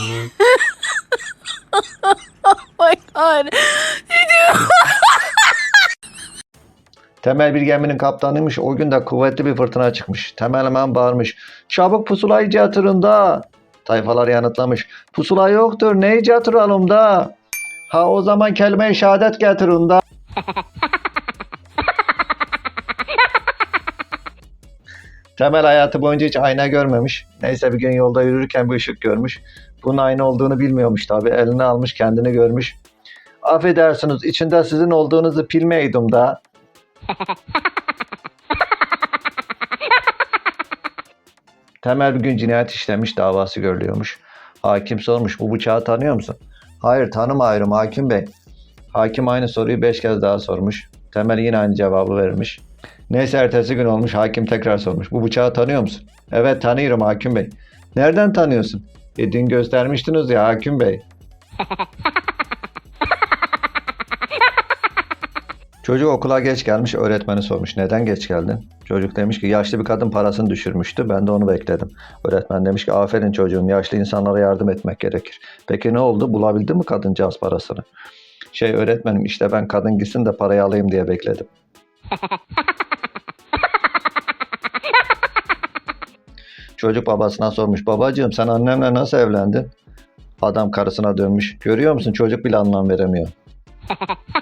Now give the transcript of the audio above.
my god. Temel bir geminin kaptanıymış. O gün de kuvvetli bir fırtına çıkmış. Temel hemen bağırmış. Çabuk pusulayı yatırın da. Tayfalar yanıtlamış. Pusula yoktur. Neyi yatıralım da? Ha o zaman kelime-i şehadet getirin da. Temel hayatı boyunca hiç ayna görmemiş. Neyse bir gün yolda yürürken bir ışık görmüş. Bunun ayna olduğunu bilmiyormuş tabii. Eline almış kendini görmüş. Affedersiniz içinde sizin olduğunuzu bilmeydim da. Temel bir gün cinayet işlemiş davası görülüyormuş. Hakim sormuş bu bıçağı tanıyor musun? Hayır tanımıyorum hakim bey. Hakim aynı soruyu beş kez daha sormuş. Temel yine aynı cevabı vermiş. Neyse ertesi gün olmuş hakim tekrar sormuş. Bu bıçağı tanıyor musun? Evet tanıyorum hakim bey. Nereden tanıyorsun? E dün göstermiştiniz ya hakim bey. Çocuk okula geç gelmiş öğretmeni sormuş neden geç geldin? Çocuk demiş ki yaşlı bir kadın parasını düşürmüştü ben de onu bekledim. Öğretmen demiş ki aferin çocuğum yaşlı insanlara yardım etmek gerekir. Peki ne oldu bulabildin mi kadıncağız parasını? Şey öğretmenim işte ben kadın gitsin de parayı alayım diye bekledim. Çocuk babasına sormuş babacığım sen annemle nasıl evlendin? Adam karısına dönmüş. Görüyor musun çocuk bile anlam veremiyor.